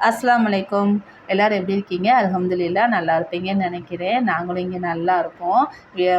அஸ்லாம் வலைக்கம் எல்லோரும் எப்படி இருக்கீங்க? அலமதுல்லா நல்லா இருப்பீங்கன்னு நினைக்கிறேன். நாங்களும் இங்கே நல்லா இருக்கோம்.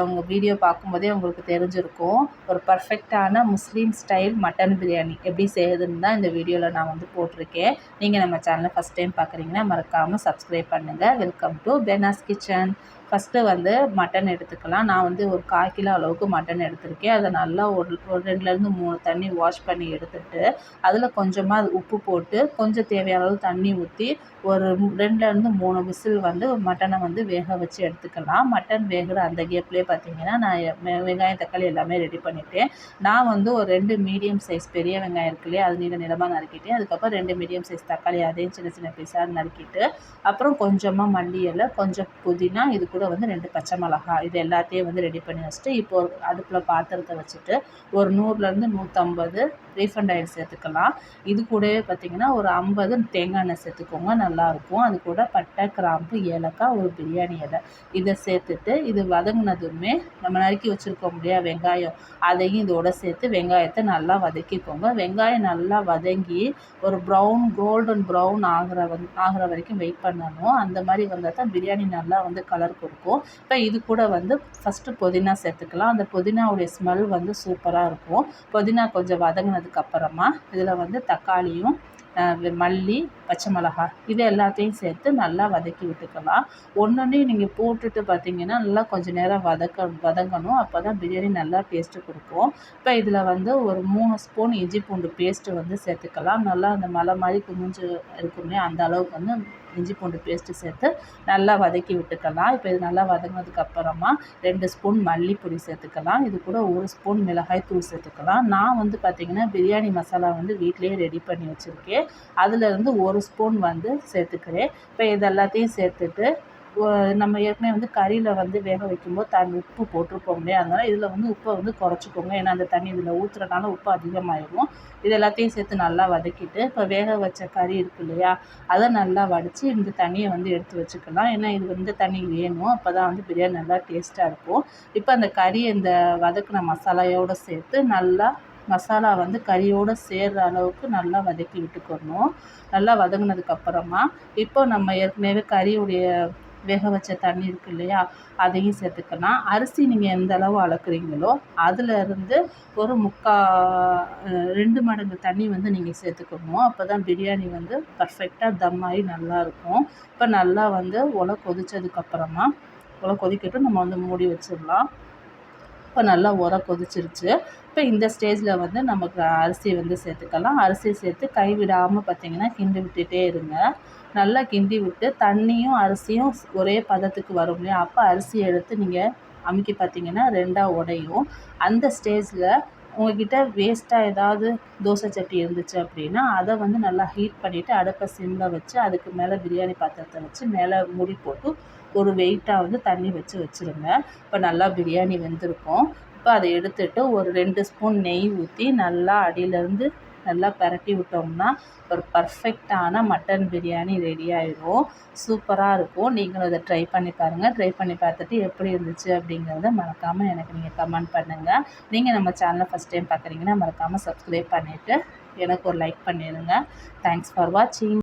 உங்கள் வீடியோ பார்க்கும்போதே உங்களுக்கு தெரிஞ்சிருக்கும். ஒரு பர்ஃபெக்டான முஸ்லீம் ஸ்டைல் மட்டன் பிரியாணி எப்படி செய்யுதுன்னு தான் இந்த வீடியோவில் நான் வந்து போட்டிருக்கேன். நீங்கள் நம்ம சேனலை ஃபஸ்ட் டைம் பார்க்குறீங்கன்னா மறக்காமல் சப்ஸ்கிரைப் பண்ணுங்கள் welcome to Benaz kitchen first வந்து மட்டன் எடுத்துக்கலாம். நான் வந்து ஒரு கால் கிலோ அளவுக்கு மட்டன் எடுத்திருக்கேன். அதை நல்லா ஒரு ஒரு ரெண்டுலேருந்து மூணு தண்ணி வாஷ் பண்ணி எடுத்துட்டு அதில் கொஞ்சமாக உப்பு போட்டு கொஞ்சம் தேவையான அளவு தண்ணி ஊற்றி ஒரு ரெண்டுலேருந்து மூணு விசில் வந்து மட்டனை வந்து வேக வச்சு எடுத்துக்கலாம். மட்டன் வேகிற அந்த கேப்லேயே பார்த்தீங்கன்னா நான் வெங்காயம் தக்காளி எல்லாமே ரெடி பண்ணிவிட்டேன் நான் வந்து ஒரு ரெண்டு மீடியம் சைஸ் பெரிய வெங்காயம் இருக்கு இல்லையா அது நீள நிலமாக நறுக்கிட்டேன். அதுக்கப்புறம் ரெண்டு மீடியம் சைஸ் தக்காளி அதையும் சின்ன சின்ன பீஸாக நறுக்கிட்டு அப்புறம் கொஞ்சமாக மல்லி இலை கொஞ்சம் புதினா இது கூட வந்து ரெண்டு பச்சை மிளகா இது எல்லாத்தையும் வந்து ரெடி பண்ணி வச்சுட்டு இப்போ அடுப்பில் பாத்திரத்தை வச்சுட்டு ஒரு நூறுலேருந்து நூற்றம்பது ரீஃபண்ட் ஆயில் சேர்த்துக்கலாம். இது கூடவே பார்த்திங்கன்னா ஒரு ஐம்பது தேங்காய் எண்ணெய் சேர்த்துக்கோங்க நல்லாயிருக்கும் அது கூட பட்டை கிராம்பு ஏலக்காய் ஒரு பிரியாணி இலை. இதை சேர்த்துட்டு இது வதங்கினதுமே நம்ம நறுக்கி வச்சுருக்கோம் இல்லையா வெங்காயம். அதையும் இதோட சேர்த்து வெங்காயத்தை நல்லா வதக்கிக்கோங்க. வெங்காயம் நல்லா வதங்கி ஒரு ப்ரௌன் கோல்டன் ப்ரௌன் ஆகிற வந் ஆகிற வரைக்கும் வெயிட் பண்ணணும். அந்த மாதிரி வந்தால் தான் பிரியாணி நல்லா வந்து கலர் கொடுக்கும். இப்போ இது கூட வந்து ஃபஸ்ட்டு புதினா சேர்த்துக்கலாம். அந்த புதினாவுடைய ஸ்மெல் வந்து சூப்பராக இருக்கும். புதினா கொஞ்சம் வதங்கினதுக்கப்புறமா இதில் வந்து தக்காளியும் மல்லி பச்சை மிளகா இது எல்லாத்தையும் சேர்த்து நல்லா வதக்கி விட்டுக்கலாம். ஒன்றொன்றையும் நீங்கள் போட்டுட்டு பார்த்தீங்கன்னா நல்லா கொஞ்சம் நேரம் வதக்க வதங்கணும். அப்போ தான் பிரியாணி நல்லா டேஸ்ட்டு கொடுக்கும். இப்போ இதில் வந்து ஒரு மூணு ஸ்பூன் இஞ்சி பூண்டு பேஸ்ட்டு வந்து சேர்த்துக்கலாம். நல்லா அந்த மலை மாதிரி குமிஞ்சு இருக்குமே அந்த அளவுக்கு வந்து இஞ்சி பூண்டு பேஸ்ட்டு சேர்த்து நல்லா வதக்கி விட்டுக்கலாம். இப்போ இது நல்லா வதங்கினதுக்கப்புறமா ரெண்டு ஸ்பூன் மல்லிப்பொடி சேர்த்துக்கலாம். இது கூட ஒரு ஸ்பூன் மிளகாய் தூள் சேர்த்துக்கலாம். நான் வந்து பார்த்திங்கன்னா பிரியாணி மசாலா வந்து வீட்டிலேயே ரெடி பண்ணி வச்சுருக்கேன். அதிலேருந்து ஒரு ஸ்பூன் வந்து சேர்த்துக்கிறேன். இப்போ இது எல்லாத்தையும் சேர்த்துட்டு நம்ம ஏற்கனவே வந்து கறியில் வந்து வேக வைக்கும்போது தண்ணி உப்பு போட்டிருப்போம் இல்லையா? அதனால் இதில் வந்து உப்பை வந்து குறைச்சிக்கோங்க. ஏன்னா அந்த தண்ணி இதில் ஊற்றுறதுனால உப்பு அதிகமாகிடும் இது எல்லாத்தையும் சேர்த்து நல்லா வதக்கிட்டு இப்போ வேக வச்ச கறி இருக்கு இல்லையா? அதை நல்லா வடித்து இந்த தண்ணியை வந்து எடுத்து வச்சுக்கலாம். ஏன்னா இது வந்து தண்ணி வேணும். அப்போ தான் வந்து பிரியாணி நல்லா டேஸ்ட்டாக இருக்கும். இப்போ அந்த கறி இந்த வதக்கின மசாலாயோடு சேர்த்து நல்லா மசாலா வந்து கறியோடு சேர்கிற அளவுக்கு நல்லா வதக்கி விட்டுக்கணும். நல்லா வதங்கினதுக்கப்புறமா இப்போ நம்ம ஏற்கனவே கறியுடைய வேக வச்ச தண்ணி இருக்குது இல்லையா அதையும் சேர்த்துக்கலாம். அரிசி நீங்கள் எந்த அளவு அளக்குறீங்களோ அதிலேருந்து ஒரு முக்கா ரெண்டு மடங்கு தண்ணி வந்து நீங்கள் சேர்த்துக்கணும். அப்போ தான் பிரியாணி வந்து பர்ஃபெக்டாக தம் ஆகி நல்லாயிருக்கும் இப்போ நல்லா வந்து உலை கொதித்ததுக்கப்புறமா உலை கொதிக்கட்டும். நம்ம வந்து மூடி வச்சிடலாம். இப்போ நல்லா உர கொதிச்சிருச்சு. இப்போ இந்த ஸ்டேஜில் வந்து நமக்கு அரிசி வந்து சேர்த்துக்கலாம். அரிசி சேர்த்து கைவிடாமல் பார்த்திங்கன்னா கிண்டி விட்டுட்டே இருங்க. நல்லா கிண்டி விட்டு தண்ணியும் அரிசியும் ஒரே பதத்துக்கு வரும் இல்லையா? அப்போ அரிசி எடுத்து நீங்கள் அமுக்கி பார்த்தீங்கன்னா ரெண்டாக உடையும். அந்த ஸ்டேஜில் உங்கள்கிட்ட வேஸ்ட்டாக ஏதாவது தோசை சட்டி இருந்துச்சு அப்படின்னா அதை வந்து நல்லா ஹீட் பண்ணிவிட்டு அடுப்பை சிம்மில் வச்சு அதுக்கு மேலே பிரியாணி பாத்திரத்தை வச்சு மேலே மூடி போட்டு ஒரு வெயிட்டாக வந்து தண்ணி வச்சு வச்சுருங்க. இப்போ நல்லா பிரியாணி வெந்திருக்கும். இப்போ அதை எடுத்துட்டு ஒரு ரெண்டு ஸ்பூன் நெய் ஊற்றி நல்லா அடியிலேருந்து நல்லா பரட்டி விட்டோம்னா ஒரு பர்ஃபெக்டான மட்டன் பிரியாணி ரெடி ஆயிடும் சூப்பராக இருக்கும். நீங்களும் இதை ட்ரை பண்ணி பாருங்கள் ட்ரை பண்ணி பார்த்துட்டு எப்படி இருந்துச்சு அப்படிங்கிறத மறக்காமல் எனக்கு நீங்கள் கமெண்ட் பண்ணுங்கள் நீங்கள் நம்ம சேனலை ஃபஸ்ட் டைம் பார்க்குறீங்கன்னா மறக்காமல் சப்ஸ்கிரைப் பண்ணிவிட்டு எனக்கு ஒரு லைக் பண்ணிடுங்க தேங்க்ஸ் ஃபார் வாட்சிங்